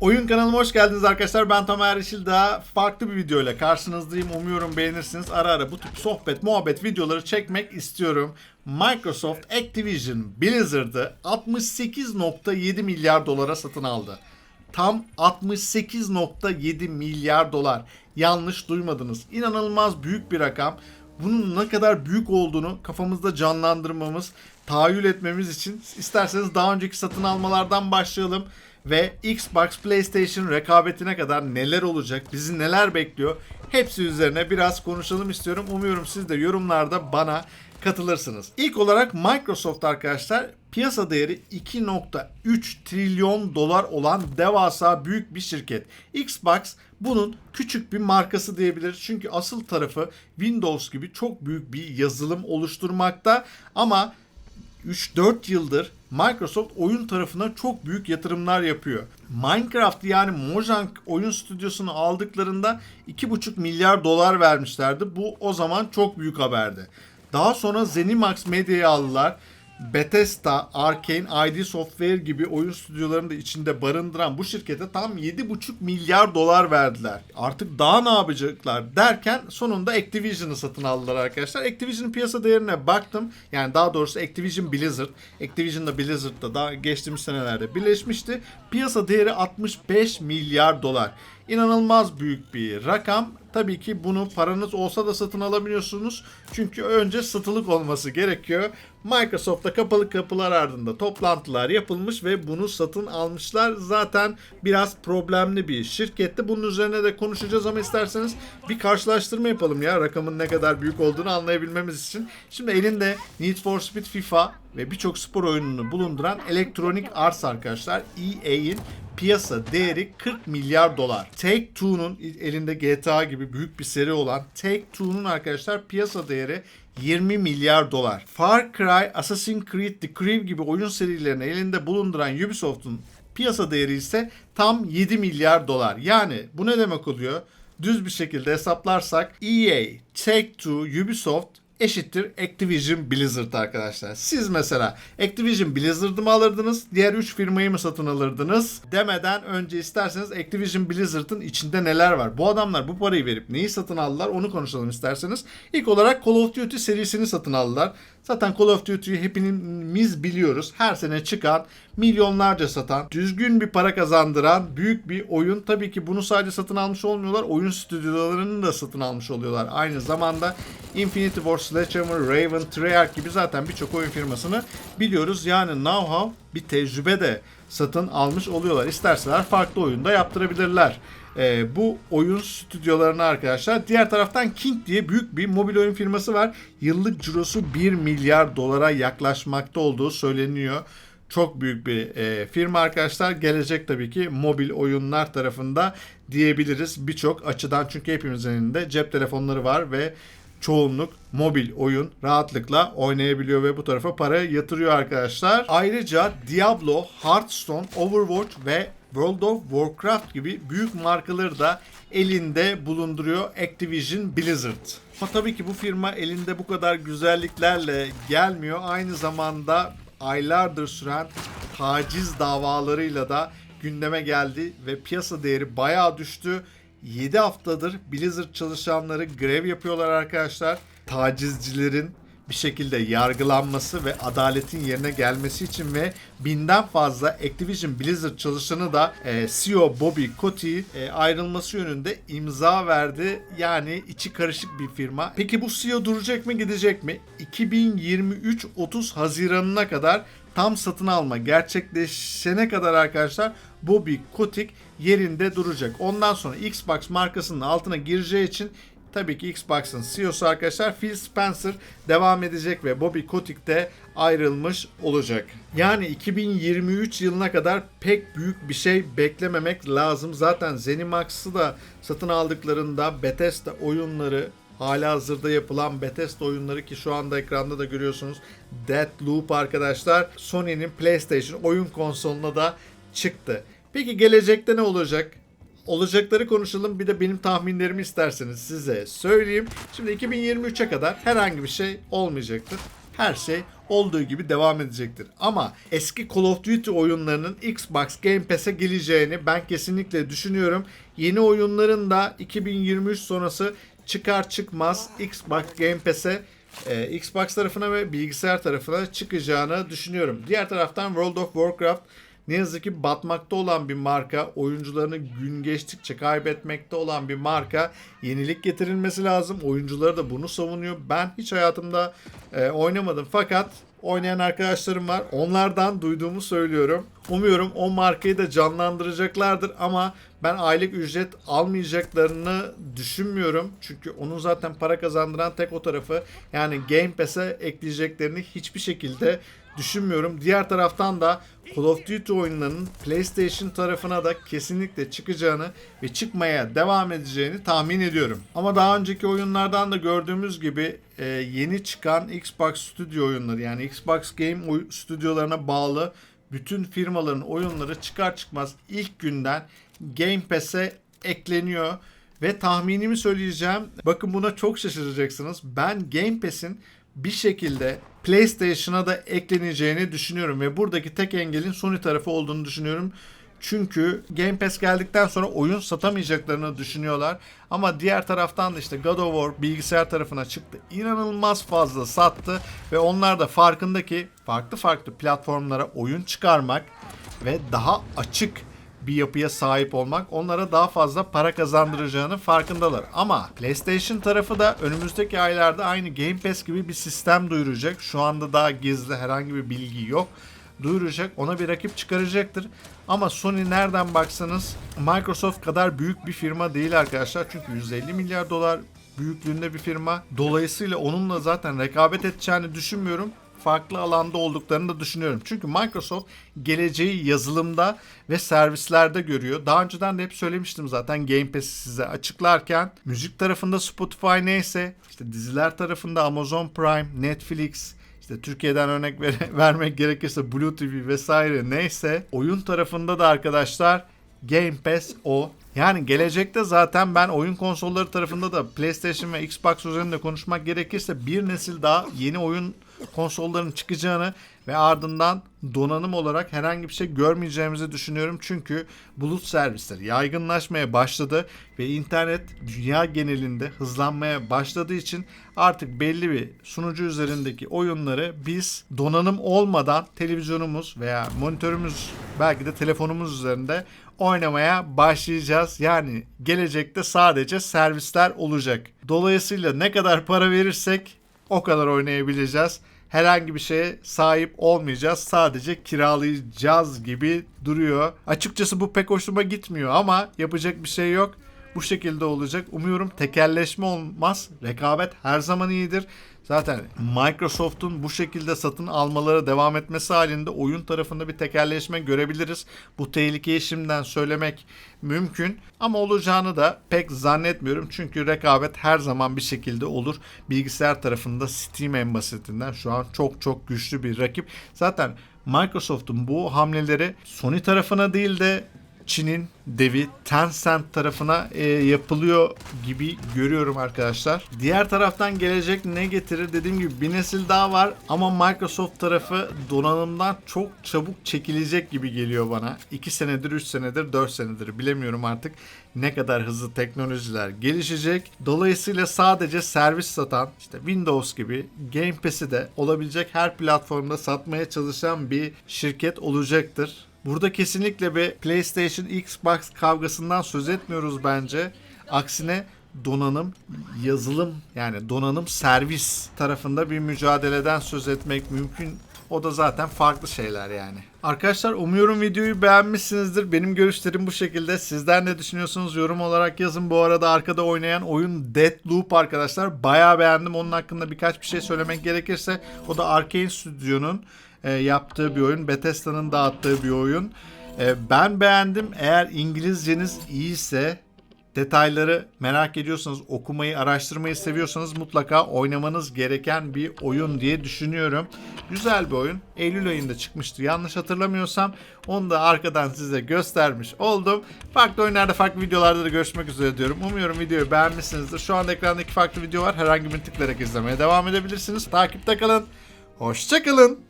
Oyun kanalıma hoş geldiniz arkadaşlar. Ben Tamer Yeşil daha farklı bir video ile karşınızdayım. Umuyorum beğenirsiniz. Ara ara bu tip sohbet, muhabbet videoları çekmek istiyorum. Microsoft Activision Blizzard'ı 68.7 milyar dolara satın aldı. Tam 68.7 milyar dolar. Yanlış duymadınız. İnanılmaz büyük bir rakam. Bunun ne kadar büyük olduğunu kafamızda canlandırmamız, tahayyül etmemiz için isterseniz daha önceki satın almalardan başlayalım ve Xbox PlayStation rekabetine kadar neler olacak, bizi neler bekliyor hepsi üzerine biraz konuşalım istiyorum. Umuyorum siz de yorumlarda bana katılırsınız. İlk olarak Microsoft arkadaşlar piyasa değeri 2.3 trilyon dolar olan devasa büyük bir şirket. Xbox bunun küçük bir markası diyebiliriz. Çünkü asıl tarafı Windows gibi çok büyük bir yazılım oluşturmakta ama 3-4 yıldır Microsoft oyun tarafına çok büyük yatırımlar yapıyor. Minecraft yani Mojang oyun stüdyosunu aldıklarında 2,5 milyar dolar vermişlerdi. Bu o zaman çok büyük haberdi. Daha sonra ZeniMax Media'yı aldılar. Bethesda, Arkane, ID Software gibi oyun stüdyolarını da içinde barındıran bu şirkete tam 7,5 milyar dolar verdiler. Artık daha ne yapacaklar derken sonunda Activision'ı satın aldılar arkadaşlar. Activision'ın piyasa değerine baktım. Yani daha doğrusu Activision Blizzard. Activision'da Blizzard'da daha geçtiğimiz senelerde birleşmişti. Piyasa değeri 65 milyar dolar. İnanılmaz büyük bir rakam. Tabii ki bunu paranız olsa da satın alabiliyorsunuz. Çünkü önce satılık olması gerekiyor. Microsoft'ta kapalı kapılar ardında toplantılar yapılmış ve bunu satın almışlar. Zaten biraz problemli bir şirkette. Bunun üzerine de konuşacağız ama isterseniz bir karşılaştırma yapalım ya rakamın ne kadar büyük olduğunu anlayabilmemiz için. Şimdi elinde Need for Speed FIFA ve birçok spor oyununu bulunduran Electronic Arts arkadaşlar EA'in piyasa değeri 40 milyar dolar. Take-Two'nun elinde GTA gibi büyük bir seri olan Take-Two'nun arkadaşlar piyasa değeri 20 milyar dolar. Far Cry, Assassin's Creed, The Crew gibi oyun serilerini elinde bulunduran Ubisoft'un piyasa değeri ise tam 7 milyar dolar. Yani bu ne demek oluyor? Düz bir şekilde hesaplarsak EA, Take-Two, Ubisoft eşittir Activision Blizzard arkadaşlar. Siz mesela Activision Blizzard'ı mı alırdınız? Diğer 3 firmayı mı satın alırdınız? Demeden önce isterseniz Activision Blizzard'ın içinde neler var? Bu adamlar bu parayı verip neyi satın aldılar? Onu konuşalım isterseniz. İlk olarak Call of Duty serisini satın aldılar. Zaten Call of Duty'yi hepimiz biliyoruz. Her sene çıkan, milyonlarca satan, düzgün bir para kazandıran büyük bir oyun. Tabii ki bunu sadece satın almış olmuyorlar. Oyun stüdyolarını da satın almış oluyorlar. Aynı zamanda Infinity War, Sledgehammer, Raven, Treyarch gibi zaten birçok oyun firmasını biliyoruz. Yani know-how bir tecrübe de satın almış oluyorlar. İsterseler farklı oyunda yaptırabilirler. Ee, bu oyun stüdyolarına arkadaşlar. Diğer taraftan King diye büyük bir mobil oyun firması var. Yıllık cirosu 1 milyar dolara yaklaşmakta olduğu söyleniyor. Çok büyük bir e, firma arkadaşlar. Gelecek tabii ki mobil oyunlar tarafında diyebiliriz birçok açıdan. Çünkü hepimizin elinde cep telefonları var ve çoğunluk mobil oyun rahatlıkla oynayabiliyor ve bu tarafa para yatırıyor arkadaşlar. Ayrıca Diablo, Hearthstone, Overwatch ve World of Warcraft gibi büyük markaları da elinde bulunduruyor Activision Blizzard. Ama tabii ki bu firma elinde bu kadar güzelliklerle gelmiyor. Aynı zamanda aylardır süren taciz davalarıyla da gündeme geldi ve piyasa değeri bayağı düştü. 7 haftadır Blizzard çalışanları grev yapıyorlar arkadaşlar. Tacizcilerin bir şekilde yargılanması ve adaletin yerine gelmesi için ve binden fazla Activision Blizzard çalışanı da e, CEO Bobby Kotick e, ayrılması yönünde imza verdi. Yani içi karışık bir firma. Peki bu CEO duracak mı gidecek mi? 2023 30 Haziran'ına kadar tam satın alma gerçekleşene kadar arkadaşlar Bobby Kotick yerinde duracak. Ondan sonra Xbox markasının altına gireceği için tabii ki Xbox'ın CEO'su arkadaşlar Phil Spencer devam edecek ve Bobby Kotick de ayrılmış olacak. Yani 2023 yılına kadar pek büyük bir şey beklememek lazım. Zaten ZeniMax'ı da satın aldıklarında Bethesda oyunları Hala hazırda yapılan Bethesda oyunları ki şu anda ekranda da görüyorsunuz. Deathloop arkadaşlar Sony'nin PlayStation oyun konsoluna da çıktı. Peki gelecekte ne olacak? Olacakları konuşalım. Bir de benim tahminlerimi isterseniz size söyleyeyim. Şimdi 2023'e kadar herhangi bir şey olmayacaktır. Her şey olduğu gibi devam edecektir. Ama eski Call of Duty oyunlarının Xbox Game Pass'e geleceğini ben kesinlikle düşünüyorum. Yeni oyunların da 2023 sonrası çıkar çıkmaz Xbox Game Pass'e e, Xbox tarafına ve bilgisayar tarafına çıkacağını düşünüyorum. Diğer taraftan World of Warcraft ne yazık ki batmakta olan bir marka, oyuncularını gün geçtikçe kaybetmekte olan bir marka. Yenilik getirilmesi lazım. Oyuncuları da bunu savunuyor. Ben hiç hayatımda e, oynamadım fakat oynayan arkadaşlarım var. Onlardan duyduğumu söylüyorum. Umuyorum o markayı da canlandıracaklardır ama ben aylık ücret almayacaklarını düşünmüyorum. Çünkü onun zaten para kazandıran tek o tarafı. Yani Game Pass'e ekleyeceklerini hiçbir şekilde düşünmüyorum. Diğer taraftan da Call of Duty oyunlarının PlayStation tarafına da kesinlikle çıkacağını ve çıkmaya devam edeceğini tahmin ediyorum. Ama daha önceki oyunlardan da gördüğümüz gibi e, yeni çıkan Xbox Studio oyunları yani Xbox Game stüdyolarına bağlı bütün firmaların oyunları çıkar çıkmaz ilk günden Game Pass'e ekleniyor. Ve tahminimi söyleyeceğim. Bakın buna çok şaşıracaksınız. Ben Game Pass'in bir şekilde PlayStation'a da ekleneceğini düşünüyorum ve buradaki tek engelin Sony tarafı olduğunu düşünüyorum. Çünkü Game Pass geldikten sonra oyun satamayacaklarını düşünüyorlar. Ama diğer taraftan da işte God of War bilgisayar tarafına çıktı. İnanılmaz fazla sattı ve onlar da farkındaki farklı farklı platformlara oyun çıkarmak ve daha açık bir yapıya sahip olmak onlara daha fazla para kazandıracağının farkındalar. Ama PlayStation tarafı da önümüzdeki aylarda aynı Game Pass gibi bir sistem duyuracak. Şu anda daha gizli herhangi bir bilgi yok. Duyuracak, ona bir rakip çıkaracaktır. Ama Sony nereden baksanız Microsoft kadar büyük bir firma değil arkadaşlar. Çünkü 150 milyar dolar büyüklüğünde bir firma. Dolayısıyla onunla zaten rekabet edeceğini düşünmüyorum farklı alanda olduklarını da düşünüyorum. Çünkü Microsoft geleceği yazılımda ve servislerde görüyor. Daha önceden de hep söylemiştim zaten Game Pass'i size açıklarken. Müzik tarafında Spotify neyse, işte diziler tarafında Amazon Prime, Netflix, işte Türkiye'den örnek ver- vermek gerekirse Blue TV vesaire neyse oyun tarafında da arkadaşlar Game Pass o. Yani gelecekte zaten ben oyun konsolları tarafında da PlayStation ve Xbox üzerinde konuşmak gerekirse bir nesil daha yeni oyun konsolların çıkacağını ve ardından donanım olarak herhangi bir şey görmeyeceğimizi düşünüyorum. Çünkü bulut servisleri yaygınlaşmaya başladı ve internet dünya genelinde hızlanmaya başladığı için artık belli bir sunucu üzerindeki oyunları biz donanım olmadan televizyonumuz veya monitörümüz belki de telefonumuz üzerinde oynamaya başlayacağız. Yani gelecekte sadece servisler olacak. Dolayısıyla ne kadar para verirsek o kadar oynayabileceğiz. Herhangi bir şeye sahip olmayacağız. Sadece kiralayacağız gibi duruyor. Açıkçası bu pek hoşuma gitmiyor ama yapacak bir şey yok. Bu şekilde olacak. Umuyorum tekelleşme olmaz. Rekabet her zaman iyidir. Zaten Microsoft'un bu şekilde satın almaları devam etmesi halinde oyun tarafında bir tekelleşme görebiliriz. Bu tehlikeyi şimdiden söylemek mümkün ama olacağını da pek zannetmiyorum. Çünkü rekabet her zaman bir şekilde olur. Bilgisayar tarafında Steam en basitinden şu an çok çok güçlü bir rakip. Zaten Microsoft'un bu hamleleri Sony tarafına değil de Çin'in devi Tencent tarafına e, yapılıyor gibi görüyorum arkadaşlar. Diğer taraftan gelecek ne getirir dediğim gibi bir nesil daha var ama Microsoft tarafı donanımdan çok çabuk çekilecek gibi geliyor bana. 2 senedir, 3 senedir, 4 senedir bilemiyorum artık ne kadar hızlı teknolojiler gelişecek. Dolayısıyla sadece servis satan işte Windows gibi Game Pass'i de olabilecek her platformda satmaya çalışan bir şirket olacaktır. Burada kesinlikle bir PlayStation Xbox kavgasından söz etmiyoruz bence. Aksine donanım, yazılım yani donanım servis tarafında bir mücadeleden söz etmek mümkün. O da zaten farklı şeyler yani. Arkadaşlar umuyorum videoyu beğenmişsinizdir. Benim görüşlerim bu şekilde. Sizler ne düşünüyorsunuz? Yorum olarak yazın. Bu arada arkada oynayan oyun Deathloop arkadaşlar. Bayağı beğendim. Onun hakkında birkaç bir şey söylemek gerekirse o da Arkane Studio'nun e, yaptığı bir oyun. Bethesda'nın dağıttığı bir oyun. E, ben beğendim. Eğer İngilizceniz iyiyse detayları merak ediyorsanız, okumayı, araştırmayı seviyorsanız mutlaka oynamanız gereken bir oyun diye düşünüyorum. Güzel bir oyun. Eylül ayında çıkmıştı. Yanlış hatırlamıyorsam onu da arkadan size göstermiş oldum. Farklı oyunlarda, farklı videolarda da görüşmek üzere diyorum. Umuyorum videoyu beğenmişsinizdir. Şu anda ekrandaki farklı video var. Herhangi bir tıklayarak izlemeye devam edebilirsiniz. Takipte kalın. Hoşçakalın.